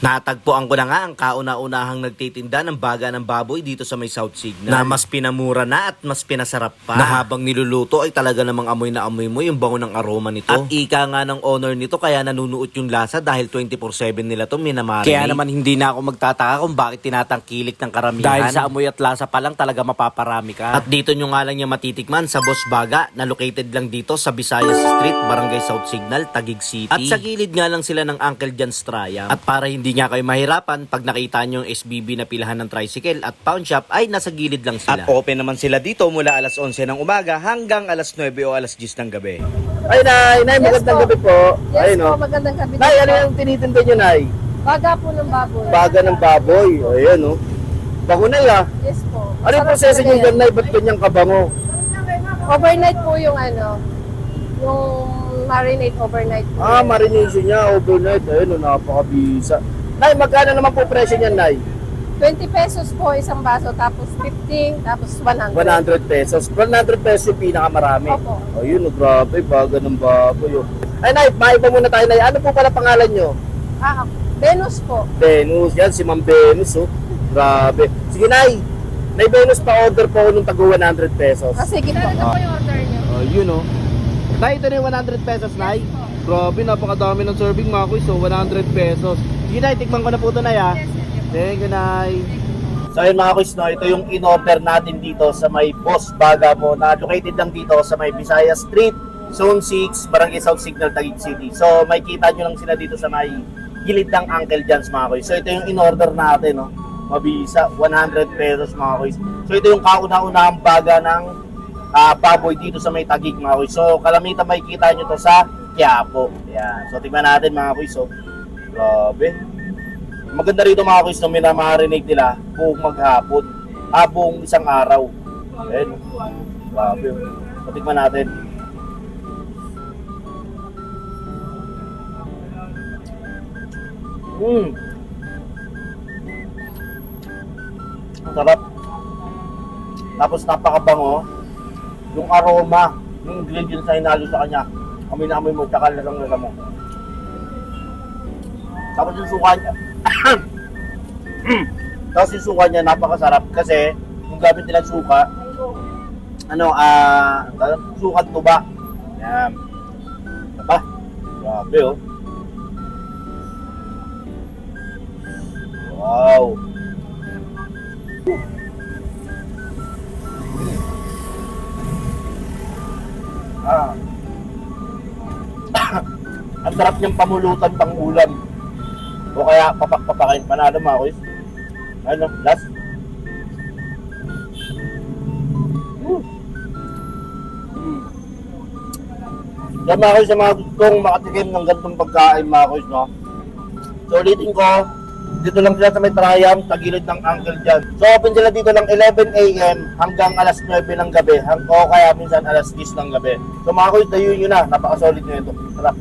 Natagpuan ko na nga ang kauna-unahang nagtitinda ng baga ng baboy dito sa may South Signal. Na mas pinamura na at mas pinasarap pa. Na habang niluluto ay talaga namang amoy na amoy mo yung bango ng aroma nito. At ika nga ng owner nito kaya nanunuot yung lasa dahil 24-7 nila to minamarinate. Kaya naman hindi na ako magtataka kung bakit tinatangkilik ng karamihan. Dahil sa amoy at lasa pa lang talaga mapaparami ka. At dito nyo nga lang niya matitikman sa Boss Baga na located lang dito sa Visayas Street, Barangay South Signal, Taguig City. At sa gilid nga lang sila ng Uncle John's Triumph. At para hindi nga kayo mahirapan, pag nakita nyo yung SBB na pilahan ng tricycle at pawn shop ay nasa gilid lang sila. At open naman sila dito mula alas 11 ng umaga hanggang alas 9 o alas 10 ng gabi. Ay, Nay, Nay, magandang po. gabi po. Yes Ay, po, no. magandang gabi. Nay, ano yung tinitinda nyo, Nay? Baga po ng baboy. Baga ng baboy. O, ayan, no. Bago na ya. Yes po. Ano yung proseso nyo yan. dyan, Nay? Ba't ganyang kabango? Overnight po yung ano, yung marinate overnight po. Ah, marination niya, overnight. Ayun, no, napakabisa. Nay, magkano naman po presyo niyan, Nay? 20 pesos po isang baso, tapos 15, tapos 100. 100 pesos. 100 pesos yung pinakamarami. Opo. Ayun, no, grabe. Baga ng baboy. oh. Ay, Nay, maiba muna tayo, Nay. Ano po pala pangalan nyo? Ah, Venus po. Venus. Yan, si Ma'am Venus, oh. Grabe. Sige, Nay. Nay Venus, pa-order po ako ng tago 100 pesos. Ah, sige po. Ano po yung order niyo? Oh, yun oh. Nay, ito na yung 100 pesos, Nay. Grabe, napakadami ng serving mga kuy. So, 100 pesos. Sige, Nay, tikman ko na po ito, Nay, ha. Thank you, Nay. So, ayun mga kuys, no, ito yung in-order natin dito sa may Boss Baga mo na located lang dito sa may Visaya Street, Zone 6, Barangay South Signal, Taguig City. So, may kita nyo lang sila dito sa may gilid ng Uncle John's mga kuys. So, ito yung in-order natin, no. Mabisa, 100 pesos mga kuys. So, ito yung kauna-unahang baga ng ah, baboy dito sa may tagig mga kuys. So kalamitan makikita nyo to sa Quiapo. Yan. So tingnan natin mga kuys. So, grabe. Maganda rito mga kuys no, minamarinate nila buong maghapon. Ah, buong isang araw. Ayan. Grabe. Tingnan natin. Ang sarap. Tapos napakabango yung aroma, yung ingredients na hinalo sa kanya, amoy na amoy mo, tsaka lasang lasa mo. Tapos yung suka niya, tapos yung suka niya napakasarap kasi yung gamit nilang suka, ano, ah, uh, sukat tuba. Yan. Diba? Grabe oh. Wow. Ah. Ang sarap niyang pamulutan pang ulam. O kaya papak-papakain panalo mga kuys. Ano, last? Mm. Mm. Yan mga kuys, sa mga gustong makatikim ng gantong pagkain mga kuys, no? So ulitin ko, dito lang sila sa may Triumph, sa gilid ng Uncle John. So open sila dito ng 11 a.m. hanggang alas 9 ng gabi, hang, o kaya minsan alas 10 ng gabi. So mga kuys, dayun nyo na, napaka-solid nyo ito. Sarap.